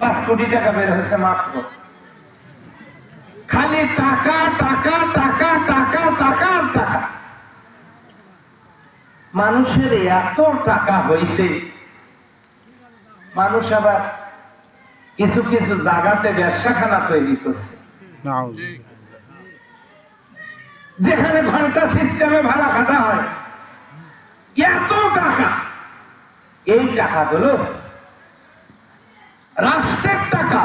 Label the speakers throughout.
Speaker 1: পাঁচ কোটি টাকা বের হয়েছে মাত্র। খালি টাকা টাকা টাকা টাকা টাকা টাকা। মানুষের এত টাকা হয়েছে। মানুষ আবার কিছু কিছু জায়গাতে ব্যবসাখানা তৈরি করছে। যেখানে ঘণ্টা সিস্টেমে ভাড়া খাটা হয়। এত টাকা। এই টাকাগুলো রাষ্ট্রের টাকা।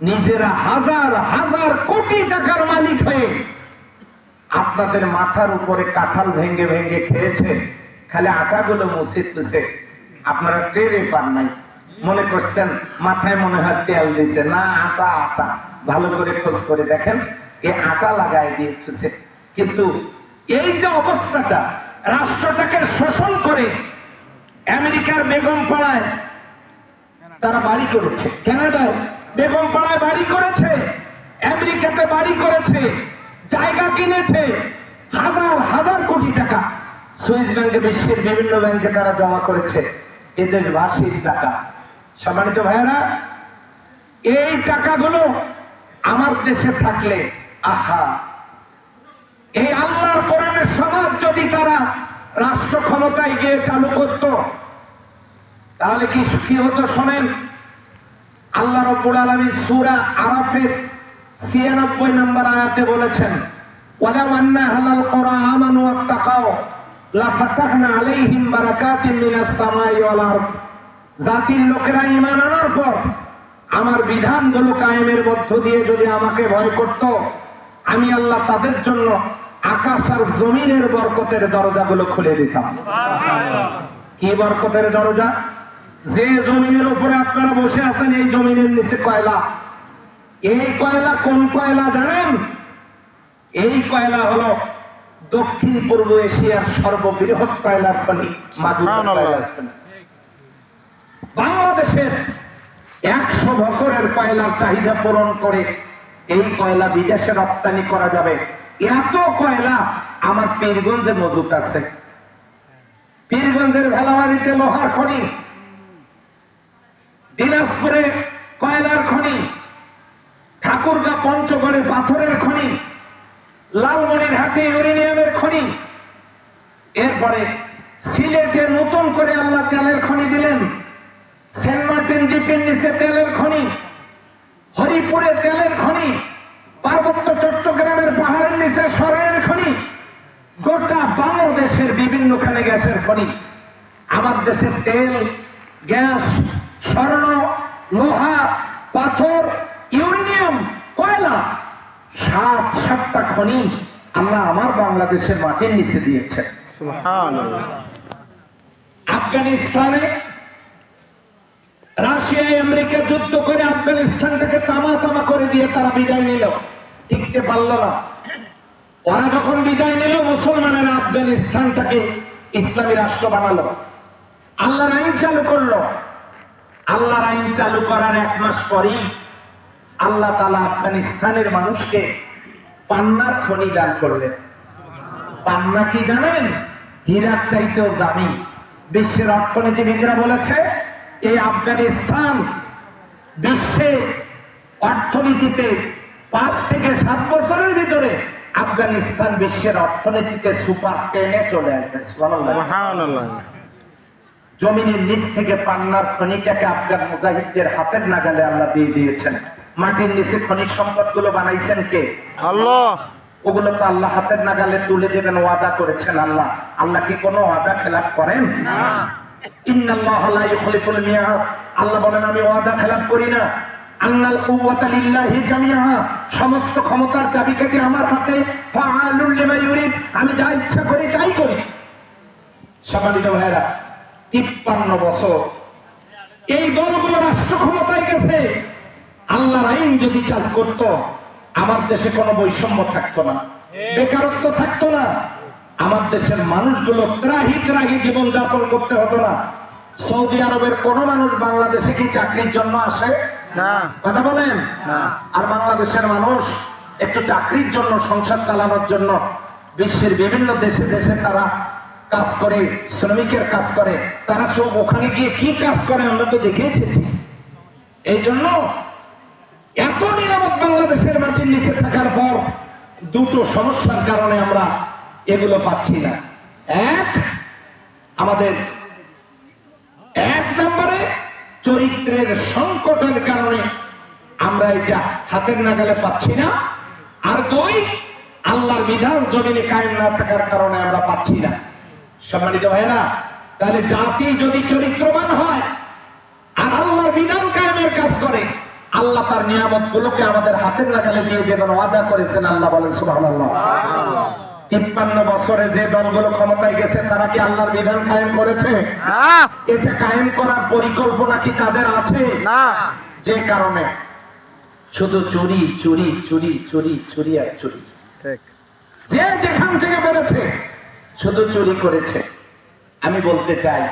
Speaker 1: নিজেরা হাজার হাজার কোটি টাকার মালিক হয়ে আপনাদের মাথার উপরে কাঁঠাল ভেঙ্গে ভেঙ্গে খেয়েছে। খালি আটাগুলো মুছে তুছে আপনারা টেরে পান নাই। মনে করছেন, মাথায় মনে হয় তেল দিছে। না, আটা আটা। ভালো করে খোঁজ করে দেখেন, এ আটা লাগায় দিয়ে তুছে কিন্তু এই যে অবস্থাটা, রাষ্ট্রটাকে শোষণ করে, আমেরিকার বেগম পাড়ায় তারা বাড়ি করেছে। কানাডায় বেগম পাড়ায় বাড়ি করেছে, আমেরিকাতে বাড়ি করেছে, জায়গা কিনেছে, হাজার হাজার কোটি টাকা। সুইস ব্যাংকে, বিশ্বের বিভিন্ন ব্যাংকে তারা জমা করেছে এদের বার্ষিক টাকা। সম্মানিত ভাইয়েরা, এই টাকাগুলো আমার দেশে থাকলে, আহা! এই আল্লাহর কোরআনের সমাজ যদি তারা রাষ্ট্র ক্ষমতায় গিয়ে চালু করত তাহলে কি কি হতো শোনেন? আল্লাহ রব্বুল আলামিন সূরা আরাফের 96 নম্বর আয়াতে বলেছেন ওয়ালাউ আন্না আহলাল কুরআ আমানু ওয়াত্তাকাও লাফাতাহনা আলাইহিম বারাকাতিন মিনাস সামাই ওয়াল আরদ। জাতির লোকেরা ঈমান আনার পর আমার বিধানগুলো কায়েমের মধ্য দিয়ে যদি আমাকে ভয় করত আমি আল্লাহ তাদের জন্য আকাশ আর জমিনের বরকতের দরজাগুলো খুলে দিতাম। কি বরকতের দরজা? যে জমিনের উপরে আপনারা বসে আছেন এই জমিনের নিচে কয়লা? এই কয়লা কোন কয়লা জানেন? এই কয়লা হলো দক্ষিণ পূর্ব এশিয়ার সর্ববৃহৎ কয়লার খনি খনি। বাংলাদেশের একশো বছরের কয়লার চাহিদা পূরণ করে এই কয়লা বিদেশে রপ্তানি করা যাবে। এত কয়লা আমার পীরগঞ্জে মজুত আছে। পীরগঞ্জের ভেলাবাড়িতে লোহার খনি দিনাজপুরে কয়লার খনি, ঠাকুরগা পঞ্চগড়ে পাথরের খনি লালমনির হাটে ইউরেনিয়ামের খনি, এরপরে সিলেটে নতুন করে আল্লাহ তেলের খনি দিলেন, সেন্ট মার্টিন দ্বীপের নিচে তেলের খনি, হরিপুরে তেলের খনি, পার্বত্য চট্টগ্রামের পাহাড়ের নিচে সরাইয়ের খনি, গোটা বাংলাদেশের বিভিন্নখানে গ্যাসের খনি। আমার দেশের তেল, গ্যাস স্বর্ণ লোহা পাথর ইউরেনিয়াম কয়লা সাত সাতটা খনি আল্লাহ আমার বাংলাদেশের মাটির নিচে দিয়েছে। আফগানিস্তানে রাশিয়া আমেরিকা যুদ্ধ করে আফগানিস্তানটাকে তামা তামা করে দিয়ে তারা বিদায় নিল। টিকতে পারল না। ওরা যখন বিদায় নিল মুসলমানেরা আফগানিস্তানটাকে ইসলামী রাষ্ট্র বানালো। আল্লাহর আইন চালু করল। আল্লাহর আইন চালু করার এক মাস পরেই আল্লাহ তালা আফগানিস্তানের মানুষকে পান্নার খনি দান করলেন। পান্না কি জানেন? হীরার চাইতেও দামি। বিশ্বের অর্থনীতিবিদরা বলেছে, এই আফগানিস্তান বিশ্বে অর্থনীতিতে পাঁচ থেকে সাত বছরের ভিতরে আফগানিস্তান বিশ্বের অর্থনীতিতে সুপার টেনে চলে আসবে। জমিনের নিচ থেকে পান্নার খনিটাকে আফগান মুজাহিদদের হাতের নাগালে আল্লাহ দিয়ে দিয়েছেন। মাটির নিচে খনিজ সম্পদগুলো বানাইছেন কে?
Speaker 2: আল্লাহ।
Speaker 1: ওগুলো তো আল্লাহ হাতের নাগালে তুলে দেবেন ওয়াদা করেছেন আল্লাহ। আল্লাহ কি কোনো ওয়াদা খেলাপ করেন? আল্লাহ বলেন আমি ওয়াদা খেলাপ করি না। আন্নাল কুওয়াতা লিল্লাহি জামিআ। সমস্ত ক্ষমতার চাবিকাঠি আমার হাতে। ফাআলুল লিমা ইউরিদ। আমি যা ইচ্ছা করি তাই করি। সম্মানিত ভাইরা তিপ্পান্ন বছর। এই দলগুলো রাষ্ট্র ক্ষমতায় গেছে। আল্লাহর আইন যদি চালু করত আমার দেশে কোনো বৈষম্য থাকতো না বেকারত্ব থাকতো না। আমার দেশের মানুষগুলো ত্রাহি ত্রাহি জীবন যাপন করতে হতো না। সৌদি আরবের কোন মানুষ বাংলাদেশে কি চাকরির জন্য আসে?
Speaker 2: না।
Speaker 1: কথা বলেন?
Speaker 2: না।
Speaker 1: আর বাংলাদেশের মানুষ একটু চাকরির জন্য সংসার চালানোর জন্য বিশ্বের বিভিন্ন দেশে দেশে তারা কাজ করে, শ্রমিকের কাজ করে, তারা সব ওখানে গিয়ে কি কাজ করে আমরা তো দেখে এসেছি। এই জন্য এত নিয়ামত বাংলাদেশের মাটির নিচে থাকার পর দুটো সমস্যার কারণে আমরা এগুলো পাচ্ছি না। এক, আমাদের এক নম্বরে চরিত্রের সংকটের কারণে আমরা এটা হাতের নাগালে পাচ্ছি না। আর দুই, আল্লাহর বিধান জমিনে কায়েম না থাকার কারণে আমরা পাচ্ছি না। সম্মানিত ভাইয়েরা তাহলে জাতি যদি চরিত্রবান হয় আর আল্লাহর বিধান কায়েমের কাজ করে আল্লাহ তার নিয়ামত গুলোকে আমাদের হাতের নাগালে দিয়ে দেবেন ওয়াদা করেছেন আল্লাহ বলেন সুবহানাল্লাহ। তিপ্পান্ন বছরে যে দলগুলো ক্ষমতায় গেছে তারা কি আল্লাহর বিধান কায়েম করেছে?
Speaker 2: না।
Speaker 1: এটা কায়েম করার পরিকল্পনা কি তাদের আছে?
Speaker 2: না।
Speaker 1: যে কারণে। শুধু চুরি চুরি চুরি চুরি চুরি আর চুরি।
Speaker 2: ঠিক।
Speaker 1: যে যেখান থেকে বেড়েছে শুধু চুরি করেছে। আমি বলতে চাই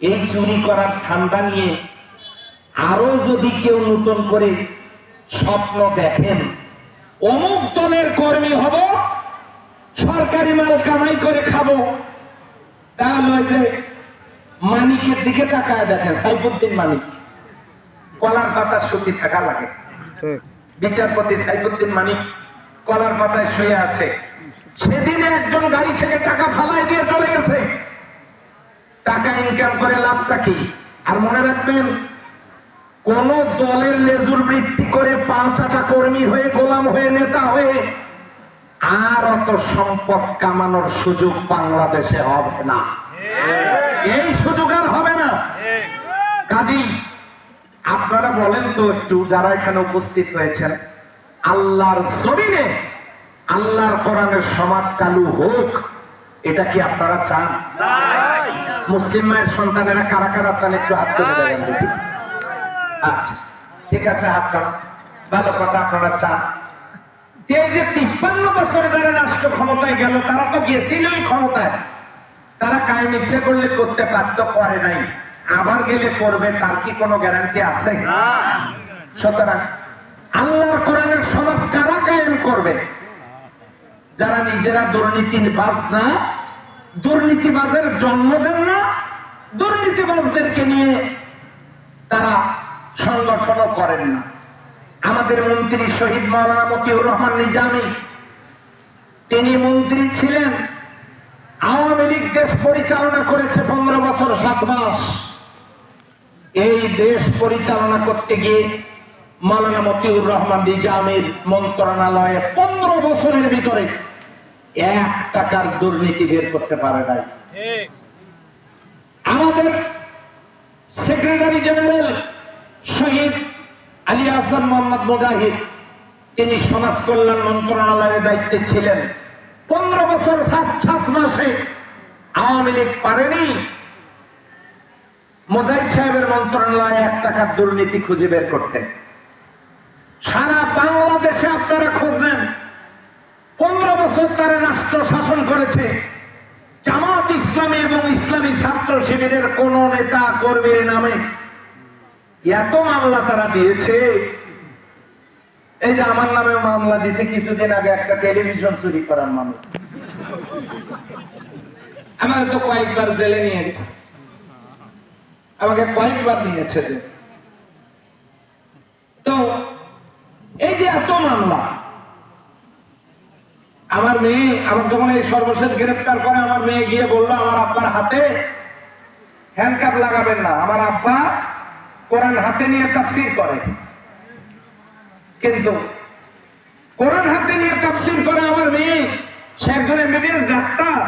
Speaker 1: এই চুরি করার ঠান্ডা নিয়ে আরও যদি কেউ নতুন করে স্বপ্ন দেখেন অমুক দলের কর্মী হব সরকারি মাল কামাই করে খাব। তাহলে যে মানিকের দিকে তাকায় দেখেন সাইফুদ্দিন মানিক। কলার পাতা সুতি থাকা লাগে। বিচারপতি সাইফুদ্দিন মানিক কলার পাতায় শুয়ে আছে। সেদিন একজন গাড়ি থেকে টাকা ফালাই দিয়ে চলে গেছে। টাকা ইনকাম করে লাভটা কি? আর মনে রাখবেন কোন দলের লেজুর বৃত্তি করে পাঁচাটা কর্মী হয়ে গোলাম হয়ে নেতা হয়ে আর অত সম্পদ কামানোর সুযোগ বাংলাদেশে হবে না। এই সুযোগ আর হবে না। কাজী আপনারা বলেন তো একটু যারা এখানে উপস্থিত হয়েছেন আল্লাহর জমিনে আল্লাহর কোরআনের সমাজ চালু হোক এটা কি আপনারা চান? মুসলিম মায়ের সন্তানেরা কারা কারা চান? একটু হাত করে দেবেন আচ্ছা ঠিক আছে হাত ভালো কথা আপনারা চান। এই যে তিপ্পান্ন বছরে যারা রাষ্ট্র ক্ষমতায় গেল তারা তো গেছিলই ক্ষমতায়। তারা কায়েম ইচ্ছে করলে করতে পারতো করে নাই। আবার গেলে করবে তার কি কোনো গ্যারান্টি আছে? সুতরাং আল্লাহর কোরআনের সমাজ কারা কায়েম করবে? যারা নিজেরা দুর্নীতির বাজ না দুর্নীতিবাজের জন্ম দেন না, দুর্নীতিবাজদেরকে নিয়ে তারা সংগঠনও করেন না। আমাদের মন্ত্রী শহীদ মাওলানা মতিউর রহমান নিজামী, তিনি মন্ত্রী ছিলেন, আওয়ামী লীগ দেশ পরিচালনা করেছে পনেরো বছর, সাত মাস। এই দেশ পরিচালনা করতে গিয়ে মাওলানা মতিউর রহমান নিজামের মন্ত্রণালয়ে বছরের ভিতরে এক টাকার দুর্নীতি বের করতে পারে নাই। আমাদের সেক্রেটারি জেনারেল শহীদ আলী হাসান মোহাম্মদ মুজাহিদ তিনি সমাজ কল্যাণ মন্ত্রণালয়ের দায়িত্বে ছিলেন। পনেরো বছর সাত সাত মাসে আওয়ামী লীগ পারেনি। মোজাহিদ সাহেবের মন্ত্রণালয়ে এক টাকার দুর্নীতি খুঁজে বের করতে। সারা বাংলাদেশে আপনারা খোঁজ নেন পনেরো বছর তারা রাষ্ট্র শাসন করেছে। জামাত ইসলামী এবং ইসলামী ছাত্র শিবিরের কোন নেতা কর্মীর নামে এত মামলা তারা দিয়েছে। এই যে আমার নামে মামলা দিছে কিছুদিন আগে একটা টেলিভিশন চুরি করার মামলা আমাকে তো কয়েকবার জেলে নিয়ে গেছে। আমাকে কয়েকবার নিয়েছে তো এই যে এত মামলা আমার মেয়ে, আমার যখন এই সর্বশেষ গ্রেফতার করে, আমার মেয়ে গিয়ে বলল, আমার আব্বার হাতে হ্যান্ডকাপ লাগাবেন না। আমার আব্বা কোরআন হাতে নিয়ে তাফসির করে। কিন্তু কোরআন হাতে নিয়ে তাফসির করে আমার মেয়ে, সে একজন এমবিবিএস ডাক্তার।